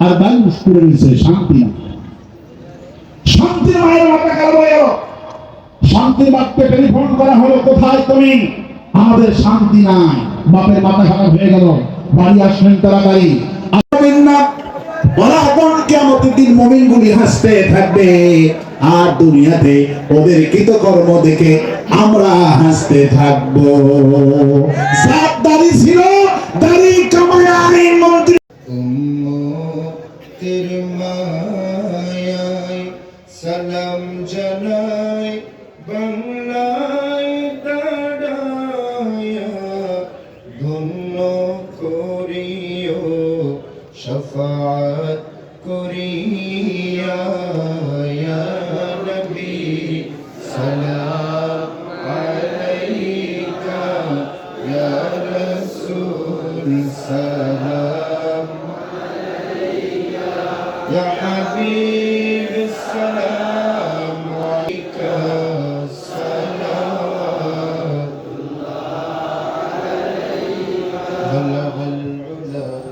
আর মানুষ করে নিছে শান্তি না। শান্তির মায়ের মাথা কালো শান্তির মাত্রে টেলিফোন করা হলো, কোথায় তুমি? আমাদের শান্তি নাই। বাপের মাথা খারাপ হয়ে গেল। বাড়ি তাড়াতাড়ি। আসবেন না দিন হাসতে থাকবে। আর দুনিয়াতে ওদের কৃতকর্ম দেখে আমরা হাসতে থাকব। সাত দাড়ি ছিল, দাড়ি কামায় মন্ত্রী। উম্মতের মায়ায় সালাম জানাই বাংলায় দাঁড়ায়া ধন্য করিও শফাত করিয়া নবী, সালাম আলাইকা, ইয়া রাসূল, সালাম يا حبيبي السلام عليك السلام. الله عليك بلغ العلا